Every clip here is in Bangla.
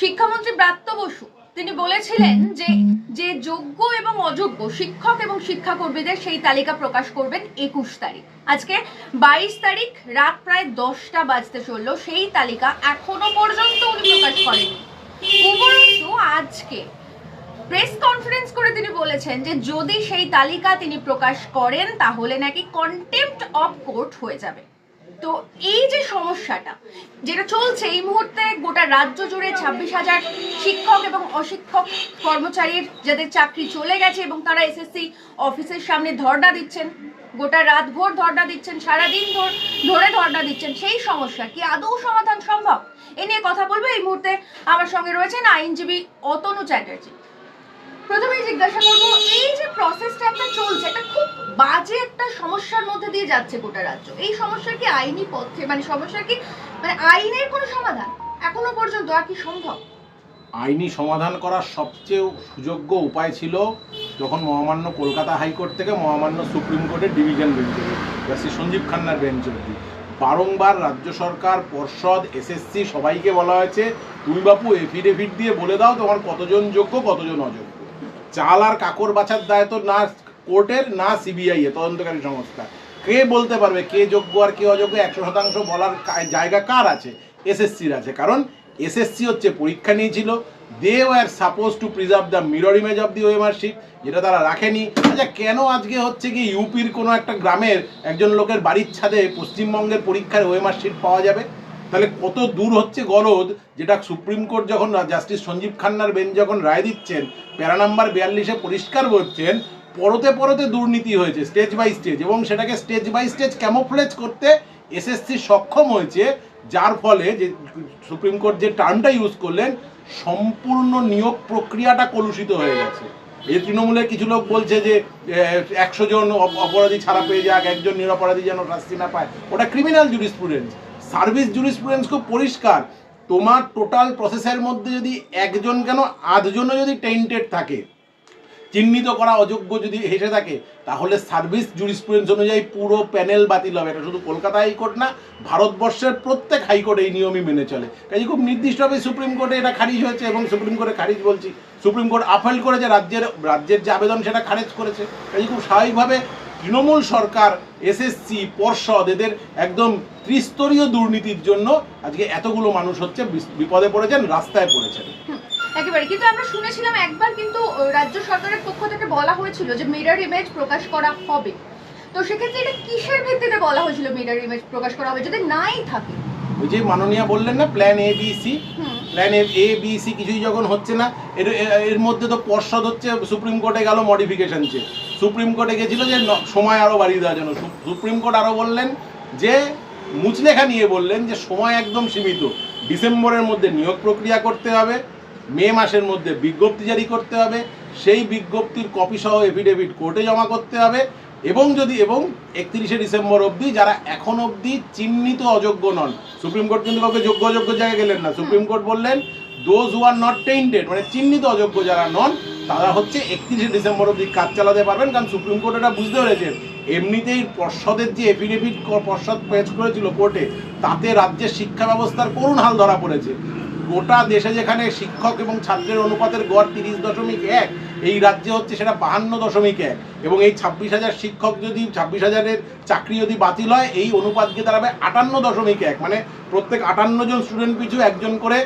শিক্ষামন্ত্রী ব্রাত্য বসু, তিনি বলেছিলেন যে যে যোগ্য এবং অযোগ্য শিক্ষক এবং শিক্ষাকর্মীদের সেই তালিকা প্রকাশ করবেন একুশ তারিখ। আজকে বাইশ তারিখ, রাত প্রায় দশটা বাজতে চলল, সেই তালিকা এখনও পর্যন্ত উনি প্রকাশ করেনি উপরন্তু আজকে প্রেস কনফারেন্স করে তিনি বলেছেন যে যদি সেই তালিকা তিনি প্রকাশ করেন, তাহলে নাকি কন্টেম্পট অফ কোর্ট হয়ে যাবে। তো এই যে সমস্যাটা, যেটা চলছে এই মুহূর্তে গোটা রাজ্য জুড়ে ছাব্বিশ হাজার শিক্ষক এবং অশিক্ষক কর্মচারীর যাদের চাকরি চলে গেছে এবং তারা এসএসসি অফিসের সামনে ধর্ণা দিচ্ছেন, গোটা রাত ভোর ধর্ণা দিচ্ছেন, সারাদিন ধর- ধরে ধর্ণা দিচ্ছেন, সেই সমস্যা কি আদৌ সমাধান সম্ভব? এ নিয়ে কথা বলব। এই মুহূর্তে আমার সঙ্গে রয়েছেন আইনজীবী অতনু চ্যাটার্জি। প্রথমেই জিজ্ঞাসা করব, এই যে প্রসেসটা একটা চলছে এটা খুব বাজে একটা সমস্যার মধ্যে দিয়ে যাচ্ছে গোটা রাজ্য। এই সমস্যার কি আইনি পথে মানে সমস্যার কি মানে আইনের কোনো সমাধান এখনও পর্যন্ত আর কি সম্ভব? আইনি সমাধান করার সবচেয়ে সুযোগ্য উপায় ছিল যখন মহামান্য কলকাতা হাইকোর্ট থেকে মহামান্য সুপ্রিম কোর্টের ডিভিশন বেঞ্চ জাস্টিস সঞ্জীব খান্নার বেঞ্চ অব্দি বারংবার রাজ্য সরকার, পর্ষদ, এসএসসি সবাইকে বলা হয়েছে তুমি বাপু, এফিডেভিট দিয়ে বলে দাও তোমার কতজন যোগ্য, কতজন অযোগ্য। চাল আর কাকর বাছার দায়িত্ব না কোর্টের, না সিবিআই এ তদন্তকারী সংস্থা। কে বলতে পারবে কে যোগ্য আর কে অযোগ্য, একশো শতাংশ বলার জায়গা কার আছে? এসএসসির আছে। কারণ এসএসসি হচ্ছে পরীক্ষা নিয়েছিল they were suppose to preserve the mirror image of the OMR sheet যেটা তারা রাখেনি। আচ্ছা কেন আজকে হচ্ছে কি ইউপির কোনো একটা গ্রামের একজন লোকের বাড়ির ছাদে পশ্চিমবঙ্গের পরীক্ষার ওএমআর শিট পাওয়া যাবে? তাহলে কত দূর হচ্ছে গলদ যেটা সুপ্রিম কোর্ট যখন জাস্টিস সঞ্জীব খান্নার বেঞ্চ যখন রায় দিচ্ছেন, প্যারা নাম্বার বিয়াল্লিশে পরিষ্কার করছেন পরতে পরতে দুর্নীতি হয়েছে, স্টেজ বাই স্টেজ এবং সেটাকে স্টেজ বাই স্টেজ ক্যামোফ্লেজ করতে এসএসসি সক্ষম হয়েছে, যার ফলে যে সুপ্রিম কোর্ট যে টার্মটা ইউজ করলেন, সম্পূর্ণ নিয়োগ প্রক্রিয়াটা কলুষিত হয়ে গেছে। এই তৃণমূলের কিছু লোক বলছে যে একশো জন অপরাধী ছাড়া পেয়ে যাক, একজন নিরপরাধী যেন শাস্তি না পায়, ওটা ক্রিমিনাল জুরিসপ্রুডেন্স সার্ভিস জুরিসপ্রুডেন্স খুব পরিষ্কার। তোমার টোটাল প্রসেসের মধ্যে যদি একজন কেন, আধজনও যদি টেন্টেড থাকে, চিহ্নিত করা অযোগ্য যদি হেসে থাকে, তাহলে সার্ভিস জুরিসপ্রুডেন্স অনুযায়ী পুরো প্যানেল বাতিল হবে। এটা শুধু কলকাতা হাইকোর্ট না, ভারতবর্ষের প্রত্যেক হাইকোর্ট এই নিয়মই মেনে চলে। কাজে খুব নির্দিষ্টভাবে সুপ্রিম কোর্টে এটা খারিজ হয়েছে এবং সুপ্রিম কোর্টে খারিজ বলছি। সুপ্রিম কোর্ট আফেল করেছে, রাজ্যের রাজ্যের যে আবেদন সেটা খারিজ করেছে। কাজে খুব স্বাভাবিকভাবে তৃণমূল সরকার এসএসসি পর্ষদ এদের একদম ত্রিস্তরীয় দুর্নীতির জন্য আজকে এতগুলো মানুষ হচ্ছে বিপদে পড়েছেন রাস্তায় পড়েছেন। একেবারে। কিন্তু আমরা শুনেছিলাম একবার কিন্তু রাজ্য সরকারের পক্ষ থেকে বলা হয়েছিল যে মিরর ইমেজ প্রকাশ করা হবে। তো সেক্ষেত্রে এটা কিসের ভিত্তিতে বলা হয়েছিল মিরর ইমেজ প্রকাশ করা হবে? যদি নাই থাকে। ওই যে মাননীয়া বললেন না plan A B C plan A B C কিছুই যখন হচ্ছে না এর এর মধ্যে তো পর্ষদ হচ্ছে সুপ্রিম কোর্টে গেল মডিফিকেশন চেয়ে। সুপ্রিম কোর্টে গেছিল যে সময় আরও বাড়িয়ে দেওয়ার জন্য সুপ্রিম কোর্ট আরও বললেন যে মুচলেখা নিয়ে বললেন যে সময় একদম সীমিত। ডিসেম্বরের মধ্যে নিয়োগ প্রক্রিয়া করতে হবে মে মাসের মধ্যে বিজ্ঞপ্তি জারি করতে হবে সেই বিজ্ঞপ্তির কপি সহ এফিডেভিট কোর্টে জমা করতে হবে এবং যদি এবং একত্রিশে ডিসেম্বর অবধি যারা এখন অবধি চিহ্নিত অযোগ্য নন সুপ্রিম কোর্ট কিন্তু কাউকে যোগ্য অযোগ্য জায়গায় গেলেন না। সুপ্রিম কোর্ট বললেন those who are not tainted মানে চিহ্নিত অযোগ্য যারা নন তারা হচ্ছে একত্রিশে ডিসেম্বর অবধি কাজ চালাতে পারবেন, কারণ সুপ্রিম কোর্ট এটা বুঝতে পেরেছেন এমনিতেই পর্ষদের যে এফিডেভিট পর্ষদ পেশ করেছিল কোর্টে, তাতে রাজ্যের শিক্ষা ব্যবস্থার করুণ হাল ধরা পড়েছে। গোটা দেশে যেখানে শিক্ষক এবং ছাত্রের অনুপাতের গড় তিরিশ দশমিক এক, এই রাজ্যে হচ্ছে সেটা বাহান্ন দশমিক এক। এবং এই ছাব্বিশ হাজার শিক্ষক যদি, ছাব্বিশ হাজারের চাকরি যদি বাতিল হয়, এই অনুপাত গিয়ে দাঁড়াবে আটান্ন দশমিক এক। মানে প্রত্যেক আটান্ন জন স্টুডেন্ট পিছু একজন করে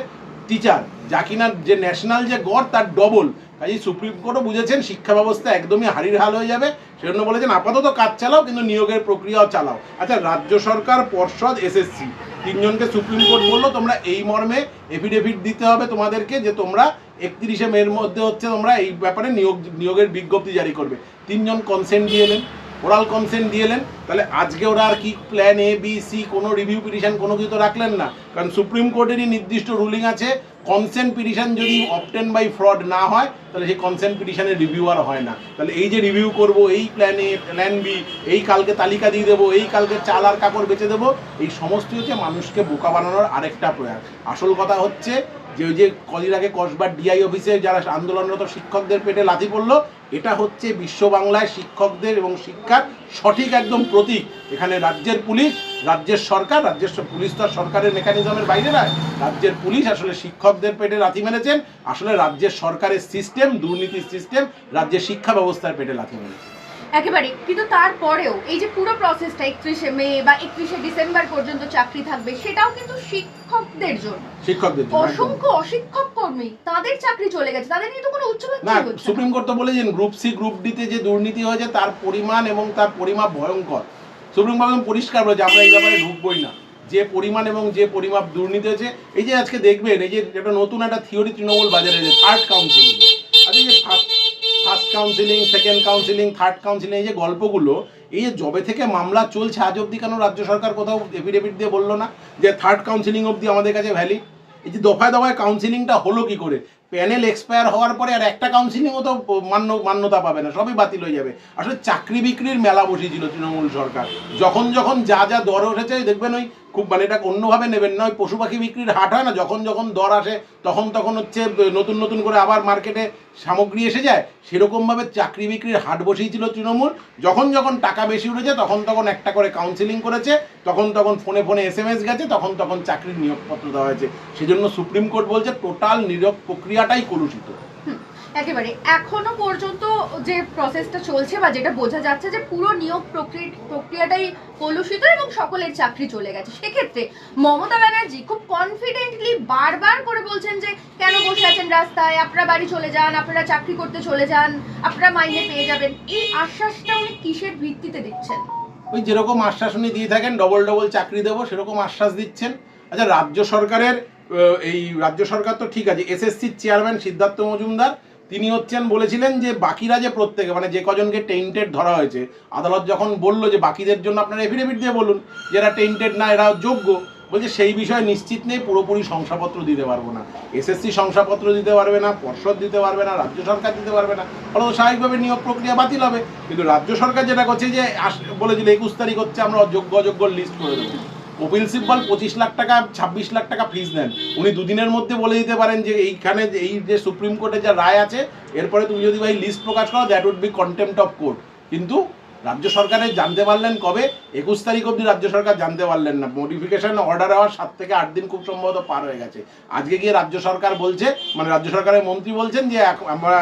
টিচার যা কিনা যে ন্যাশনাল যে গড়, তার ডবল কাজেই সুপ্রিম কোর্টও বুঝেছেন, শিক্ষা ব্যবস্থা একদমই হারির হাল হয়ে যাবে। সেজন্য বলেছেন, আপাতত কাজ চালাও, কিন্তু নিয়োগের প্রক্রিয়াও চালাও। আচ্ছা রাজ্য সরকার, পর্ষদ এসএসসি তিনজনকে সুপ্রিম কোর্ট বলল, তোমরা এই মর্মে এফিডেভিট দিতে হবে তোমাদেরকে যে তোমরা একত্রিশে মের মধ্যে হচ্ছে তোমরা এই ব্যাপারে নিয়োগ, নিয়োগের বিজ্ঞপ্তি জারি করবে। তিনজন কনসেন্ট দিয়ে এলেন। ওরাল কনসেন্ট দিয়ে এলেন। তাহলে আজকে ওরা আর কি প্ল্যান এ বি সি কোনো রিভিউ পিটিশন কোনো কিছু তো রাখলেন না। কারণ সুপ্রিম কোর্টেরই নির্দিষ্ট রুলিং আছে কনসেন্ট পিটিশন যদি অপটেন বাই ফ্রড না হয়, তাহলে সেই কনসেন্ট পিটিশনের রিভিউ আর হয় না। তাহলে এই যে রিভিউ করব, এই প্ল্যান এ প্ল্যান বি এই কালকে তালিকা দিয়ে দেবো, এই কালকে চাল আর কাপড় বেচে দেবো, এই সমস্ত হচ্ছে মানুষকে বোকা বানানোর আরেকটা প্রয়াস। আসল কথা হচ্ছে যে ওই যে কদিন আগে কসবার ডিআই অফিসে যারা আন্দোলনরত শিক্ষকদের পেটে লাথি পড়ল এটা হচ্ছে বিশ্ব বাংলায় শিক্ষকদের এবং শিক্ষার সঠিক একদম প্রতীক। এখানে রাজ্যের পুলিশ, রাজ্যের সরকার, রাজ্যের পুলিশ তো সরকারের মেকানিজমের বাইরে নয়। রাজ্যের পুলিশ আসলে শিক্ষকদের পেটে লাথি মেরেছেন, আসলে রাজ্যের সরকারের সিস্টেম দুর্নীতির সিস্টেম রাজ্যের শিক্ষা ব্যবস্থার পেটে লাথি মেরেছে। একেবারে। কিন্তু তারপরেও এই যে পুরো প্রসেসটা একত্রিশে মে বা একত্রিশে ডিসেম্বর পর্যন্ত চাকরি থাকবে সেটাও কিন্তু শিক্ষকদের জন্য। শিক্ষকদের জন্য অসংখ্য অশিক্ষক কর্মী তাদের চাকরি চলে গেছে। তাদের নিয়ে তো কোনো উচ্চ না সুপ্রিম কোর্ট তো বলেছেন গ্রুপ সি গ্রুপ ডিতে যে দুর্নীতি হয়েছে তার পরিমাণ এবং তার পরিমাপ ভয়ঙ্কর। সুপ্রিম কোর্ট পরিষ্কার বলেছে আমরা এই ব্যাপারে ঢুকবই না। যে পরিমাণ এবং যে পরিমাপ দুর্নীতি হয়েছে এই যে আজকে দেখবেন এই যে একটা নতুন একটা থিওরি তৃণমূল বাজারে থার্ড কাউন্সিলিং আরে এই যে first first counselling second counselling third counselling এই যে গল্পগুলো, এই যে জবে থেকে মামলা চলছে, আজ অবধি কেন রাজ্য সরকার কোথাও এফিডেভিট দিয়ে বলল না যে থার্ড কাউন্সিলিং অবধি আমাদের কাছে ভ্যালিড এই যে দফায় দফায় কাউন্সিলিংটা হলো কি করে? প্যানেল এক্সপায়ার হওয়ার পরে আর একটা কাউন্সিলিংও তো মান্য, মান্যতা পাবে না, সবই বাতিল হয়ে যাবে। আসলে চাকরি বিক্রির মেলা বসিয়েছিল তৃণমূল সরকার। যখন যখন যা যা দর উঠেছে, দেখবেন ওই খুব মানে এটা অন্যভাবে নেবেন না ওই পশু পাখি বিক্রির হাট হয় না, যখন যখন দর আসে, তখন তখন হচ্ছে নতুন নতুন করে আবার মার্কেটে সামগ্রী এসে যায়, সেরকমভাবে চাকরি বিক্রির হাট বসিয়েছিল তৃণমূল। যখন যখন টাকা বেশি উঠেছে, তখন তখন একটা করে কাউন্সিলিং করেছে, তখন তখন ফোনে ফোনে এস এম এস গেছে, তখন তখন চাকরির নিয়োগপত্র দেওয়া হয়েছে। সেজন্য সুপ্রিম কোর্ট বলছে, টোটাল নিয়োগ প্রক্রিয়াটাই কলুষিত। একেবারে এখনও পর্যন্ত যে প্রসেসটা চলছে বা যেটা বোঝা যাচ্ছে যে পুরো নিয়োগ প্রক্রিয়া, প্রক্রিয়াটাই কলুষিত এবং সকলের চাকরি চলে গেছে। সেক্ষেত্রে মমতা ব্যানার্জি খুব কনফিডেন্টলি বারবার করে বলছেন যে, কেন বসে আছেন রাস্তায়? আপনারা বাড়ি চলে যান, আপনারা চাকরি করতে চলে যান, আপনারা মাইনে পেয়ে যাবেন। এই আশ্বাসটা উনি কিসের ভিত্তিতে দিচ্ছেন? ওই যেরকম আশ্বাস উনি দিয়ে থাকেন ডবল ডবল চাকরি দেবো, সেরকম আশ্বাস দিচ্ছেন। আচ্ছা রাজ্য সরকারের এই রাজ্য সরকার তো ঠিক আছে, এসএসসির চেয়ারম্যান সিদ্ধার্থ মজুমদার তিনি হচ্ছেন বলেছিলেন যে বাকিরা যে প্রত্যেকে মানে যে কজনকে টেন্টেড ধরা হয়েছে, আদালত যখন বলল যে বাকিদের জন্য আপনারা এফিডেভিট দিয়ে বলুন যে এরা টেন্টেড না এরা যোগ্য, বলছে সেই বিষয়ে নিশ্চিত নেই, পুরোপুরি শংসাপত্র দিতে পারব না। এসএসসি শংসাপত্র দিতে পারবে না, পর্ষদ দিতে পারবে না, রাজ্য সরকার দিতে পারবে না। ফলত স্বাভাবিকভাবে নিয়োগ প্রক্রিয়া বাতিল হবে। কিন্তু রাজ্য সরকার যেটা করছে যে বলেছিল একুশ তারিখ হচ্ছে আমরা অযোগ্য অযোগ্য লিস্ট করে দেবো। কপিল সিব্বল পঁচিশ লাখ টাকা, ছাব্বিশ লাখ টাকা ফিজ নেন। উনি দুদিনের মধ্যে বলে দিতে পারেন যে এইখানে এই যে সুপ্রিম কোর্টের যা রায় আছে, এরপরে তুমি যদি ভাই লিস্ট প্রকাশ করো that would be contempt of court কিন্তু রাজ্য সরকারের জানতে পারলেন কবে? একুশ তারিখ অবধি রাজ্য সরকার জানতে পারলেন না। মডিফিকেশন অর্ডার হওয়ার সাত থেকে আট দিন খুব সম্ভবত পার হয়ে গেছে। আজকে গিয়ে রাজ্য সরকার বলছে মানে রাজ্য সরকারের মন্ত্রী বলছেন যে আমরা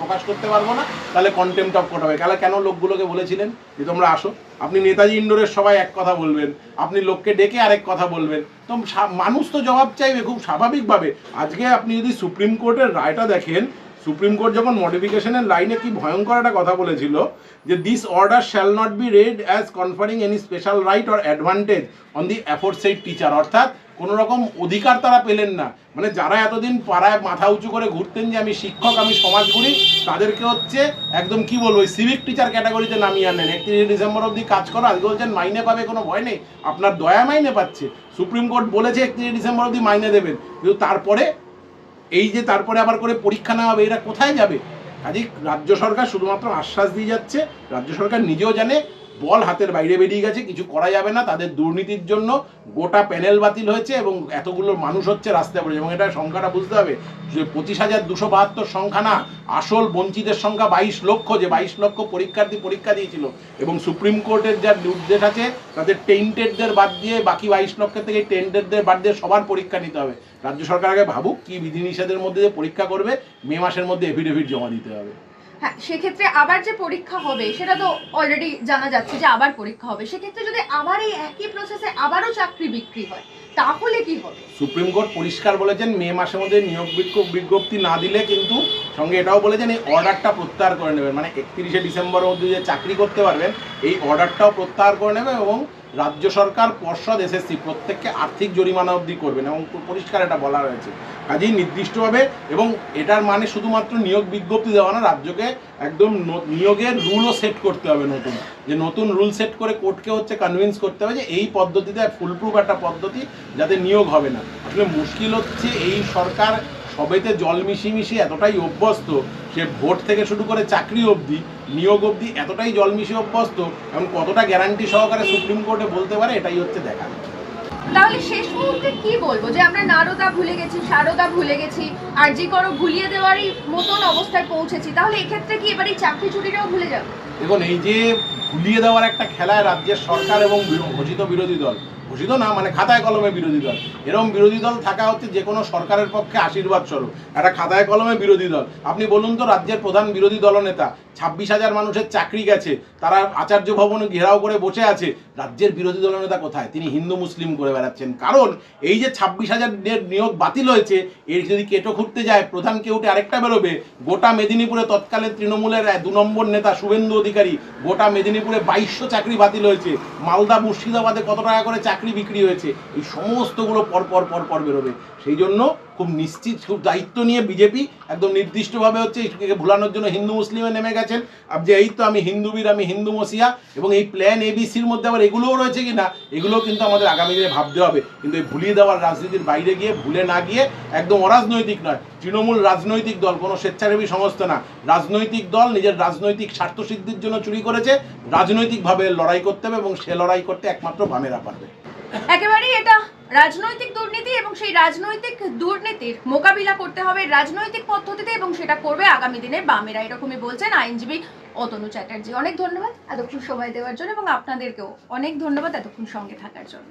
প্রকাশ করতে পারব না, তাহলে কন্টেম্পট অফ কোর্ট হবে। তাহলে কেন লোকগুলোকে বলেছিলেন? যে তোমরা আসো। আপনি নেতাজি ইন্ডোরের সবাই এক কথা বলবেন। আপনি লোককে ডেকে আরেক কথা বলবেন। তো মানুষ তো জবাব চাইবে খুব স্বাভাবিকভাবে। আজকে আপনি যদি সুপ্রিম কোর্টের রায়টা দেখেন সুপ্রিম কোর্ট যখন মডিফিকেশনের লাইনে কি ভয়ঙ্কর একটা কথা বলেছিল, যে this order shall not be read as conferring any special right or advantage on the aforesaid teacher অর্থাৎ কোনো রকম অধিকার তারা পেলেন না। মানে যারা এতদিন পাড়ায় মাথা উঁচু করে ঘুরতেন যে আমি শিক্ষক, আমি সমাজগুলি তাদেরকে হচ্ছে একদম কি বলব ওই সিভিক টিচার ক্যাটাগরিতে নামিয়ে আনেন একত্রিশে ডিসেম্বর অবধি কাজ করো। আজকে বলছেন, মাইনে পাবে কোনো ভয় নেই। আপনার দয়া মাইনে পাচ্ছে। সুপ্রিম কোর্ট বলেছে, একত্রিশে ডিসেম্বর অবধি মাইনে দেবেন। কিন্তু তারপরে এই যে তারপরে আবার করে পরীক্ষা না হবে, এরা কোথায় যাবে? কাজেই রাজ্য সরকার শুধুমাত্র আশ্বাস দিয়ে যাচ্ছে, রাজ্য সরকার নিজেও জানে বল হাতের বাইরে বেরিয়ে গেছে, কিছু করা যাবে না, তাদের দুর্নীতির জন্য গোটা প্যানেল বাতিল হয়েছে এবং এতগুলো মানুষ হচ্ছে রাস্তায় পড়েছে এবং এটা সংখ্যাটা বুঝতে হবে, যে পঁচিশ হাজার দুশো বাহাত্তর সংখ্যা না, আসল বঞ্চিতের সংখ্যা বাইশ লক্ষ, যে বাইশ লক্ষ পরীক্ষার্থী পরীক্ষা দিয়েছিল। এবং সুপ্রিম কোর্টের যা নির্দেশ আছে, তাদের টেন্টেডদের বাদ দিয়ে বাকি বাইশ লক্ষের থেকে টেন্টেডদের বাদ দিয়ে সবার পরীক্ষা নিতে হবে। রাজ্য সরকার আগে ভাবুক কি বিধিনিষেধের মধ্যে যে পরীক্ষা করবে, মে মাসের মধ্যে এফিডেভিট জমা দিতে হবে। হ্যাঁ সেক্ষেত্রে আবার যে পরীক্ষা হবে, সেটা তো অলরেডি জানা যাচ্ছে যে আবার পরীক্ষা হবে। সেক্ষেত্রে যদি আবার এই একই প্রসেসে আবারও চাকরি বিক্রি হয়, তাহলে কি হবে? সুপ্রিম কোর্ট পরিষ্কার বলেছেন, মে মাসের মধ্যে নিয়োগ বিজ্ঞ- বিজ্ঞপ্তি না দিলে কিন্তু সঙ্গে এটাও বলেছেন, এই অর্ডারটা প্রত্যাহার করে নেবেন। মানে একত্রিশে ডিসেম্বর অবধি যে চাকরি করতে পারবেন, এই অর্ডারটাও প্রত্যাহার করে নেবে এবং রাজ্য সরকার, পর্ষদ এসএসসি প্রত্যেককে আর্থিক জরিমানা অবধি করবেন এবং পরিষ্কার এটা বলা রয়েছে কাজেই নির্দিষ্টভাবে এবং এটার মানে শুধুমাত্র নিয়োগ বিজ্ঞপ্তি দেওয়া না, রাজ্যকে একদম নিয়োগের রুলও সেট করতে হবে নতুন। যে নতুন রুল সেট করে কোর্টকে হচ্ছে কনভিন্স করতে হবে যে এই পদ্ধতিতে ফুলপ্রুফ একটা পদ্ধতি যাতে নিয়োগ হবে না। আসলে মুশকিল হচ্ছে এই সরকার সবেতে জল মিশিয়ে মিশিয়ে এতটাই অভ্যস্ত সে ভোট থেকে শুরু করে চাকরি অবধি নিয়োগ অবধি এতটাই জল মিশিয়ে অভ্যস্ত এবং কতটা গ্যারান্টি সহকারে সুপ্রিম কোর্টে বলতে পারে এটাই হচ্ছে দেখা। তাহলে শেষ মুহূর্তে কি বলব? যে আমরা নারদা ভুলে গেছি সারদা ভুলে গেছি আর যে করো ভুলিয়ে দেওয়ারই মতন অবস্থায় পৌঁছেছি তাহলে এক্ষেত্রে কি এবার এই চাকরি চুরিটাও ভুলে যাব? দেখুন এই যে ভুলিয়ে দেওয়ার একটা খেলায় রাজ্যের সরকার এবং ঘোষিত বিরোধী দল ঘোষিত না? মানে খাতায় কলমে বিরোধী দল। এরকম বিরোধী দল থাকা হচ্ছে যে কোনো সরকারের পক্ষে আশীর্বাদ স্বরূপ। একটা খাতায় কলমে বিরোধী দল। আপনি বলুন তো, রাজ্যের প্রধান বিরোধী দলনেতা, ছাব্বিশ হাজার মানুষের চাকরি গেছে, তারা আচার্য ভবনে ঘেরাও করে বসে আছে, রাজ্যের বিরোধী দলনেতা কোথায়? তিনি হিন্দু, মুসলিম করে বেড়াচ্ছেন। কারণ, এই যে ছাব্বিশ হাজার নিয়োগ বাতিল হয়েছে, এর যদি কেটো খুঁড়তে যায়, প্রধান কেউটে আরেকটা বেরোবে। গোটা মেদিনীপুরে তৎকালীন তৃণমূলের দু নম্বর নেতা, শুভেন্দু অধিকারী, গোটা মেদিনীপুরে বাইশশো চাকরি বাতিল হয়েছে। মালদা, মুর্শিদাবাদে কত টাকা করে চাকরি বিক্রি হয়েছে, এই সমস্তগুলো পর পর পর পর বেরোবে। সেই জন্য খুব নিশ্চিত, খুব দায়িত্ব নিয়ে বিজেপি একদম নির্দিষ্টভাবে হচ্ছে এটাকে ভুলানোর জন্য হিন্দু মুসলিমে নেমে গেছেন। আর যে এই তো আমি হিন্দুবীর, আমি হিন্দু মসিয়া, এবং এই প্ল্যান এবিসির মধ্যে আবার এগুলোও রয়েছে কি না এগুলোও কিন্তু আমাদের আগামী দিনে ভাবতে হবে। কিন্তু এই ভুলিয়ে দেওয়ার রাজনীতির বাইরে গিয়ে, ভুলে না গিয়ে একদম অরাজনৈতিক নয়, তৃণমূল রাজনৈতিক দল, কোনো স্বেচ্ছাসেবী সংস্থা না। রাজনৈতিক দল নিজের রাজনৈতিক স্বার্থ সিদ্ধির জন্য চুরি করেছে, রাজনৈতিকভাবে লড়াই করতে হবে, এবং সে লড়াই করতে একমাত্র বামেরা পারবে। একেবারেই এটা রাজনৈতিক দুর্নীতি এবং সেই রাজনৈতিক দুর্নীতির মোকাবিলা করতে হবে রাজনৈতিক পদ্ধতিতে এবং সেটা করবে আগামী দিনে বামেরা। এরকমই বলছেন আইনজীবী অতনু চ্যাটার্জি। অনেক ধন্যবাদ এতক্ষণ সময় দেওয়ার জন্য এবং আপনাদেরকেও অনেক ধন্যবাদ এতক্ষণ সঙ্গে থাকার জন্য।